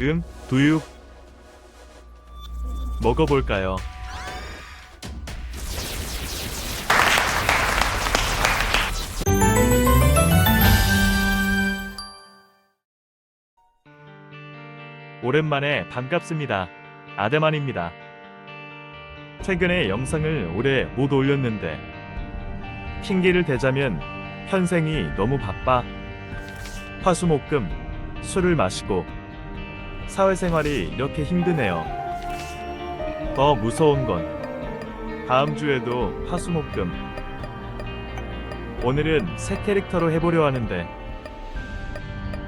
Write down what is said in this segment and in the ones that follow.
음, 두유. 먹어볼까요? 오랜만에 반갑습니다. 아데만입니다. 최근에 영상을 오래 못 올렸는데 핑계를 대자면 현생이 너무 바빠 화수목금 술을 마시고 사회생활이 이렇게 힘드네요. 더 무서운 건 다음 주에도 화수목금 오늘은 새 캐릭터로 해보려 하는데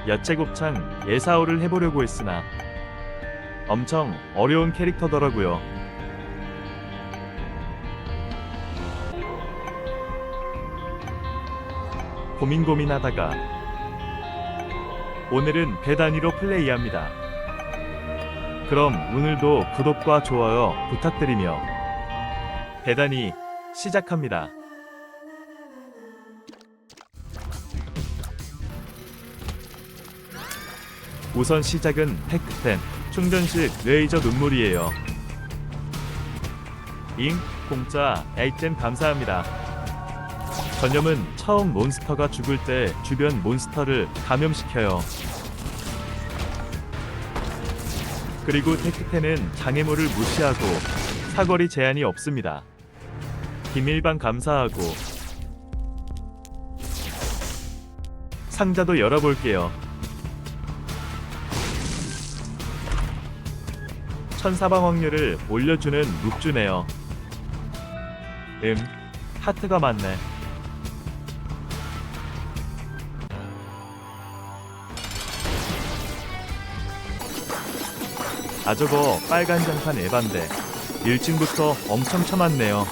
야채곱창 예사오를 해보려고 했으나 엄청 어려운 캐릭터더라고요. 고민 고민하다가 오늘은 배 단위로 플레이합니다. 그럼 오늘도 구독과 좋아요 부탁드리며 배단위 시작합니다. 우선 시작은 테크텐 충전식 레이저 눈물이에요. 잉 공짜 아이템 감사합니다. 전염은 처음 몬스터가 죽을 때 주변 몬스터를 감염시켜요. 그리고 테크텐은 장애물을 무시하고 사거리 제한이 없습니다. 비밀방 감사하고 상자도 열어볼게요. 천사방 확률을 올려주는 묵주네요. 음, 하트가 많네. 아 저거 빨간 장판 에반데 1층부터 엄청 쳐맞네요.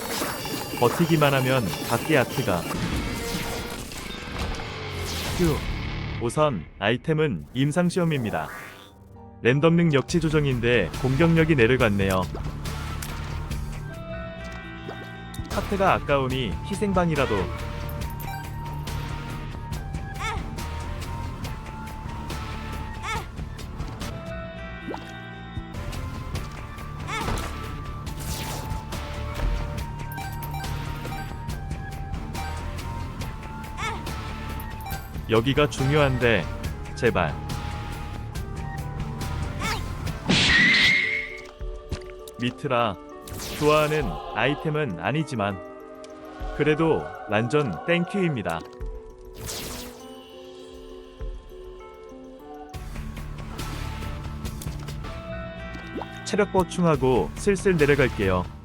버티기만 하면 각기 아트가. 휴. 우선 아이템은 임상시험입니다. 랜덤 능력치 조정인데 공격력이 내려갔네요. 하트가 아까우니 희생방이라도 여기가 중요한데 제발 미트라 좋아하는 아이템은 아니지만 그래도 완전 땡큐입니다. 체력 보충하고 슬슬 내려갈게요.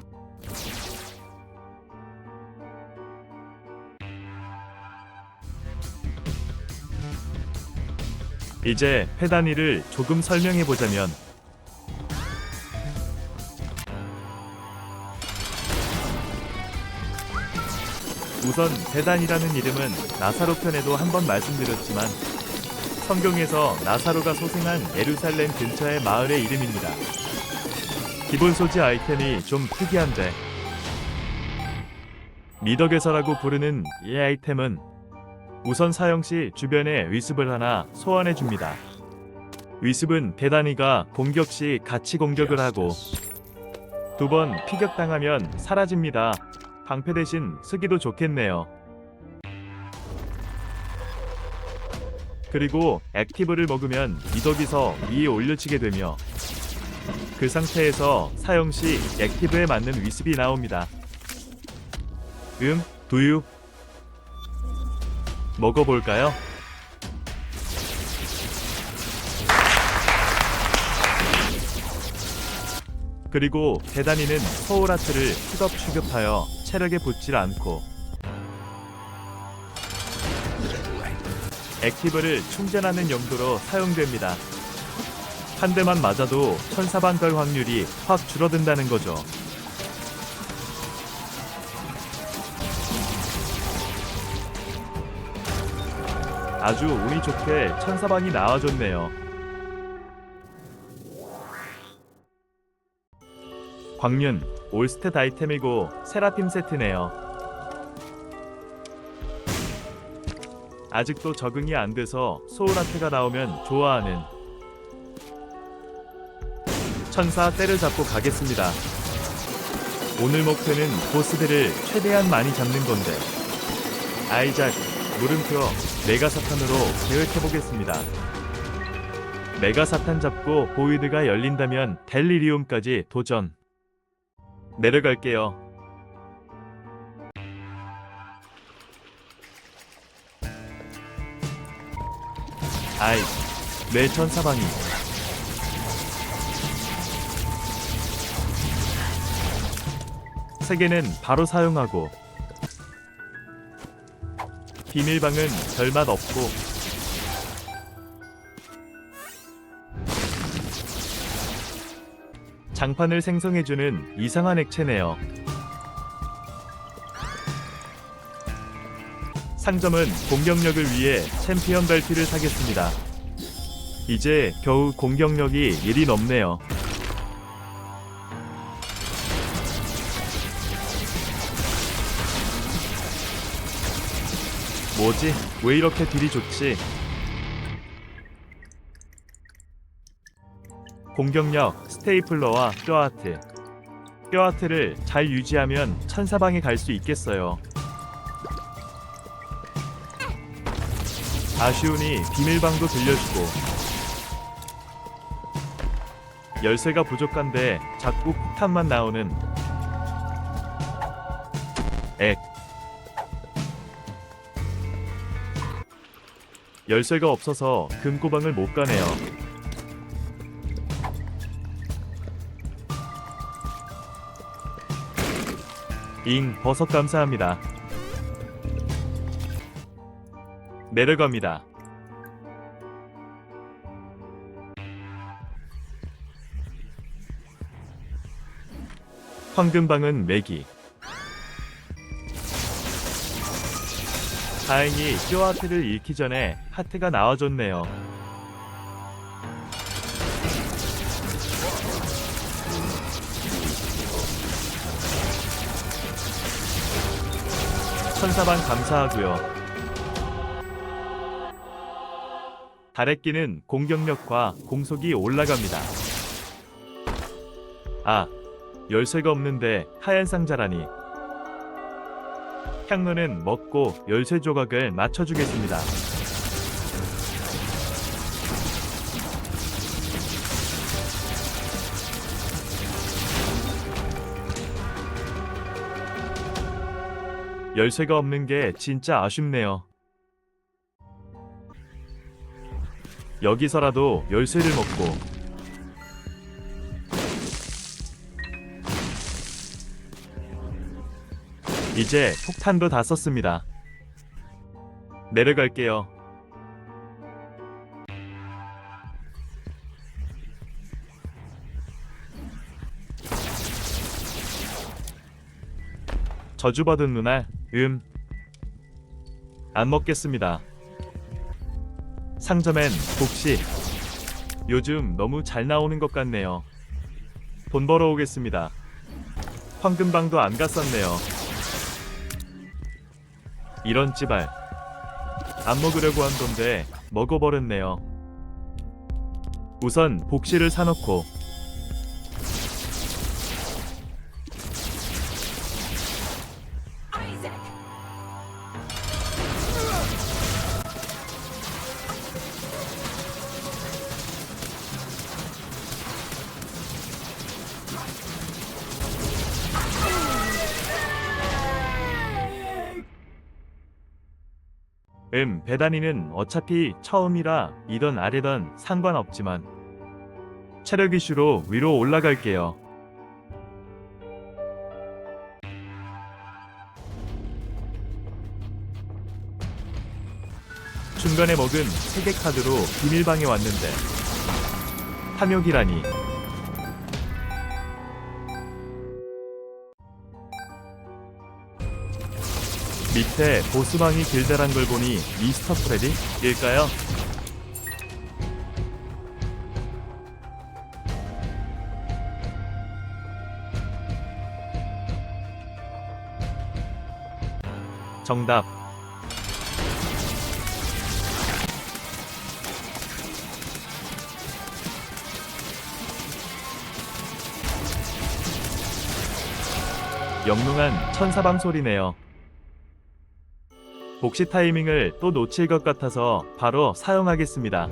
이제 페다니를 조금 설명해 보자면 우선 대단이라는 이름은 나사로 편에도 한번 말씀드렸지만 성경에서 나사로가 소생한 예루살렘 근처의 마을의 이름입니다. 기본 소지 아이템이 좀 특이한데 미덕에서라고 부르는 이 아이템은 우선 사용 시 주변에 위습을 하나 소환해 줍니다. 위습은 대단이가 공격 시 같이 공격을 하고 두 번 피격당하면 사라집니다. 방패 대신 쓰기도 좋겠네요. 그리고 액티브를 먹으면 미덕이서 위에 올려치게 되며 그 상태에서 사용 시 액티브에 맞는 위습이 나옵니다. 음, 두유. 먹어볼까요? 그리고 대단이는 소울아트를 픽업 취급하여 체력에 붙질 않고 액티브를 충전하는 용도로 사용됩니다. 한 대만 맞아도 천사방갈 확률이 확 줄어든다는 거죠. 아주 운이 좋게 천사방이 나와줬네요. 광륜 올스탯 아이템이고 세라핌 세트네요. 아직도 적응이 안 돼서 소울아트가 나오면 좋아하는 천사 때려잡고 가겠습니다. 오늘 목표는 보스들을 최대한 많이 잡는 건데 아이작 물음표 메가사탄으로 계획해보겠습니다. 메가사탄 잡고 보이드가 열린다면 델리리움까지 도전. 내려갈게요. 아이, 내 천사방이. 세 개는 바로 사용하고 비밀방은 별맛 없고 장판을 생성해주는 이상한 액체네요. 상점은 공격력을 위해 챔피언 벨트를 사겠습니다. 이제 겨우 공격력이 1이 넘네요. 뭐지? 왜 이렇게 딜이 좋지? 공격력, 스테이플러와 뼈아트. 뼈아트를 잘 유지하면 천사방에 갈 수 있겠어요. 아쉬우니 비밀방도 들려주고 열쇠가 부족한데 자꾸 폭탄만 나오는 열쇠가 없어서 금고방을 못 가네요. 잉 버섯 감사합니다. 내려갑니다. 황금방은 매기. 다행히 뼈하트를 잃기 전에 하트가 나와줬네요. 천사방 감사하고요. 다래끼는 공격력과 공속이 올라갑니다. 아, 열쇠가 없는데 하얀 상자라니. 향로는 먹고 열쇠 조각을 맞춰주겠습니다. 열쇠가 없는 게 진짜 아쉽네요. 여기서라도 열쇠를 먹고 이제 폭탄도 다 썼습니다. 내려갈게요. 저주받은 눈알, 음. 안 먹겠습니다. 상점엔 복시. 요즘 너무 잘 나오는 것 같네요. 돈 벌어 오겠습니다. 황금방도 안 갔었네요. 이런 찌발. 안 먹으려고 한 건데 먹어버렸네요. 우선 복시를 사놓고 음, 배단이는 어차피 처음이라 이던 아래던 상관없지만 체력 이슈로 위로 올라갈게요. 중간에 먹은 세개 카드로 비밀방에 왔는데 탐욕이라니 밑에 보스망이 길다란 걸 보니 미스터 프레디일까요? 정답 영롱한 천사방 소리네요. 복시 타이밍을 또 놓칠 것 같아서 바로 사용하겠습니다.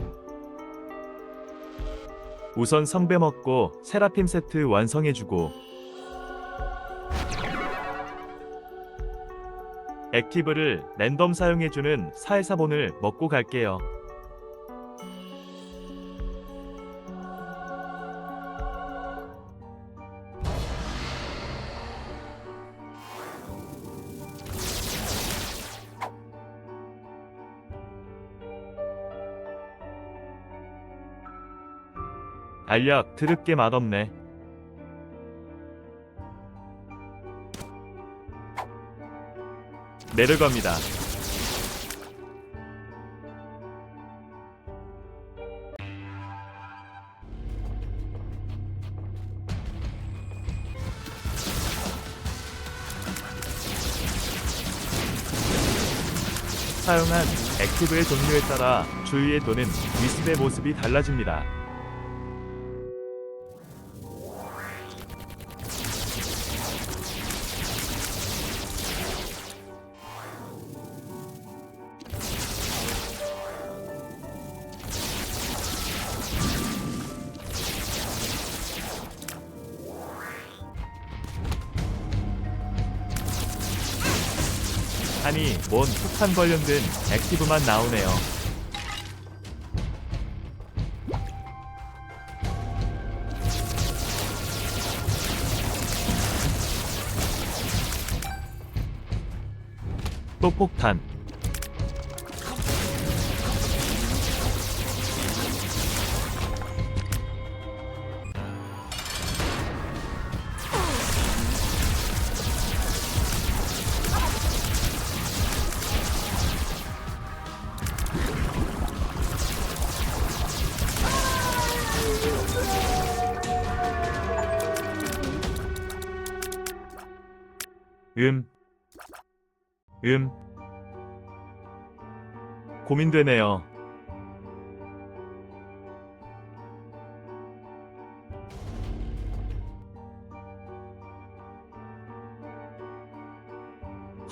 우선 성배 먹고 세라핌 세트 완성해주고 액티브를 랜덤 사용해주는 사회사본을 먹고 갈게요. 알약 드럽게 맛없네. 내려갑니다. 사용한 액티브의 종류에 따라 주위에 도는 위습의 모습이 달라집니다. 폭탄 관련된 액티브만 나오네요. 또 폭탄. 음. 고민되네요.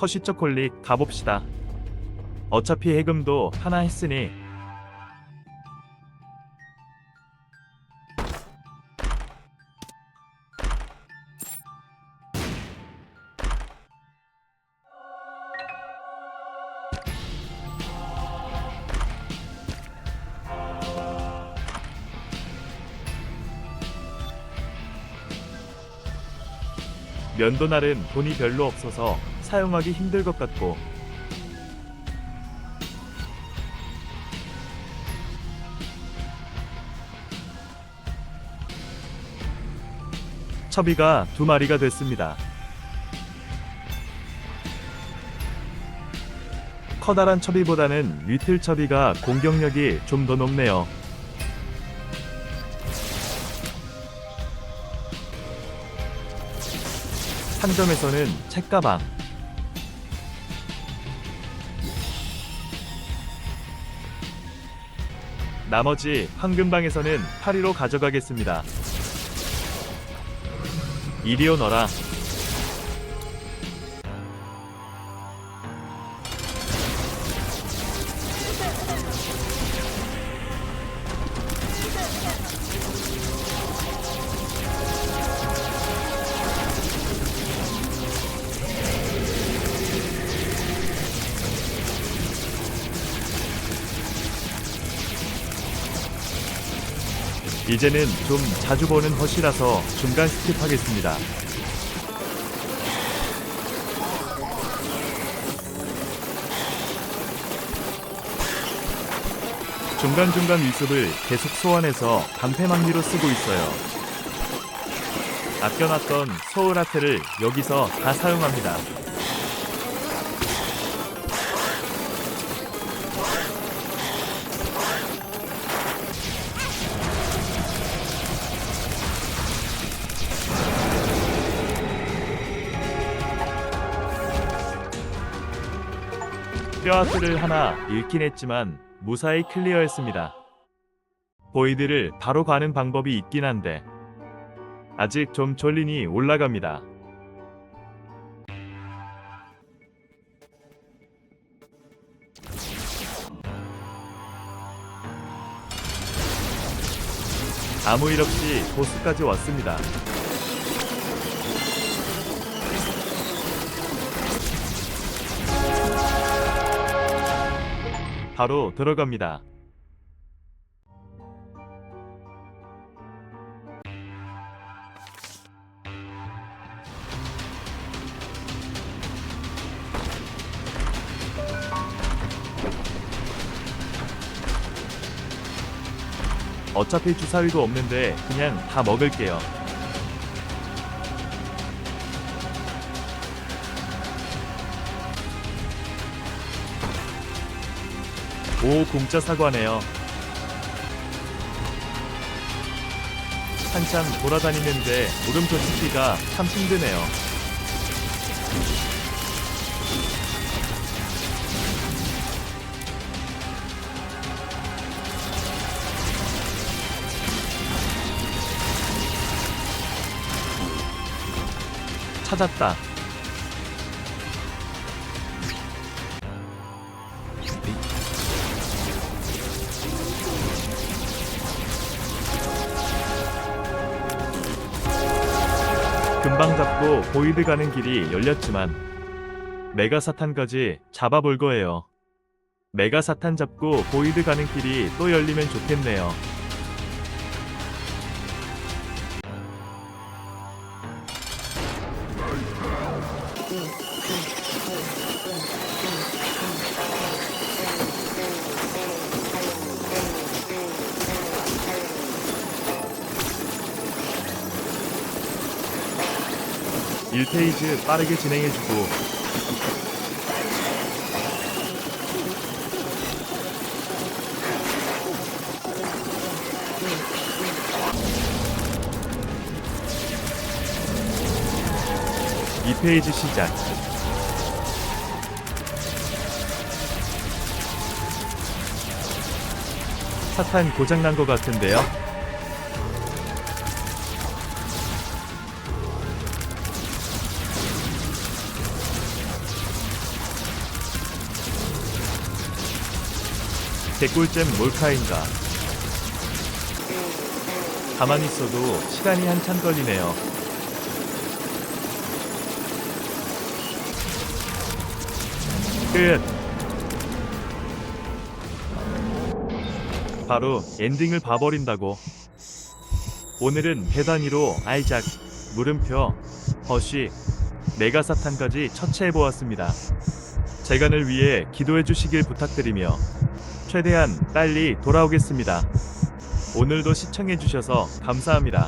허쉬 초콜릿 가봅시다. 어차피 해금도 하나 했으니 면도날은 돈이 별로 없어서 사용하기 힘들 것 같고 첩이가 두 마리가 됐습니다. 커다란 첩이보다는 리틀 첩이가 공격력이 좀 더 높네요. 상점에서는 책가방 나머지 황금방에서는 파리로 가져가겠습니다. 이리 오너라. 이제는 좀 자주 보는 허시라서 중간 스킵하겠습니다. 중간중간 위습을 계속 소환해서 방패망리로 쓰고 있어요. 아껴놨던 소울 아트를 여기서 다 사용합니다. 뼈아트를 하나 잃긴 했지만 무사히 클리어했습니다. 보이드를 바로 가는 방법이 있긴 한데 아직 좀 졸리니 올라갑니다. 아무 일 없이 보스까지 왔습니다. 바로 들어갑니다. 어차피 주사위도 없는데 그냥 다 먹을게요. 오 공짜 사과네요. 한참 돌아다니는데 물음표 찾기가 참 힘드네요. 찾았다. 금방 잡고 보이드 가는 길이 열렸지만 메가 사탄까지 잡아볼 거예요. 메가 사탄 잡고 보이드 가는 길이 또 열리면 좋겠네요. 페이즈 빠르게 진행해주고 이 페이즈 시작 사탄 고장난 것 같은데요? 개꿀잼 몰카인가? 가만히 있어도 시간이 한참 걸리네요. 끝. 바로 엔딩을 봐버린다고. 오늘은 배단위로 아이작, 물음표, 버쉬, 메가사탄까지 처치해보았습니다. 재간을 위해 기도해 주시길 부탁드리며 최대한 빨리 돌아오겠습니다. 오늘도 시청해 주셔서 감사합니다.